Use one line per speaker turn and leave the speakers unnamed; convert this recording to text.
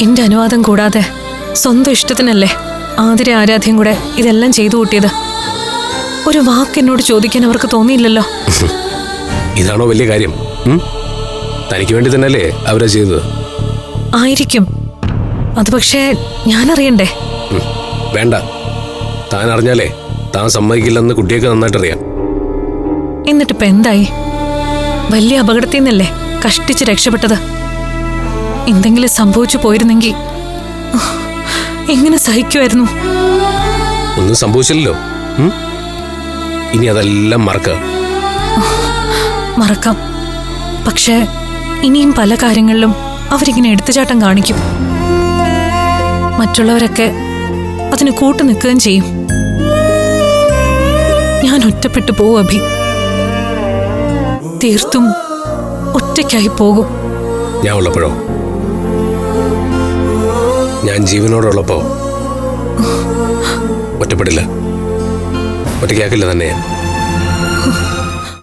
എന്റെ അനുവാദം കൂടാതെ സ്വന്തം ഇഷ്ടത്തിനല്ലേ ആതിര ആരാധ്യം കൂടെ ഇതെല്ലാം ചെയ്തു കൂട്ടിയത്? ഒരു വാക്ക് എന്നോട് ചോദിക്കാൻ അവർക്ക് തോന്നിയില്ലല്ലോ.
ഇതാണോ വലിയ കാര്യം? തനിക്ക് വേണ്ടി തന്നെയല്ലേ അവരാ ചെയ്തത്?
ആയിരിക്കും. അത് പക്ഷേ ഞാൻ അറിയണ്ടേ.
വേണ്ട. താൻ അറിഞ്ഞാലേ താൻ സമ്മതിക്കില്ലെന്ന് കുട്ടിയൊക്കെ നന്നായിട്ട് അറിയാം
എന്നിട്ടിപ്പോ എന്തായി? വലിയ അപകടത്തിൽ നിന്നല്ലേ കഷ്ടിച്ച് രക്ഷപ്പെട്ടത്? എന്തെങ്കിലും സംഭവിച്ചു പോയിരുന്നെങ്കിൽ എങ്ങനെ സഹിക്കുമായിരുന്നു?
ഒന്നും സംഭവിച്ചില്ലല്ലോ. ഇനി അതെല്ലാം മറക്കുക
മറക്കാം. പക്ഷേ ഇനിയും പല കാര്യങ്ങളിലും അവരിങ്ങനെ എടുത്തുചാട്ടം കാണിക്കും. മറ്റുള്ളവരൊക്കെ അതിന് കൂട്ടു നിൽക്കുകയും ചെയ്യും. ഞാൻ ഒറ്റപ്പെട്ടു പോകും അഭി. തീർത്തും ഒറ്റയ്ക്കായി പോകും.
ഞാൻ ഉള്ളപ്പോഴോ? ഞാൻ ജീവനോടുള്ളപ്പോ ഒറ്റപ്പെടില്ല. ഒറ്റയ്ക്കാക്കില്ല തന്നെ ഞാൻ.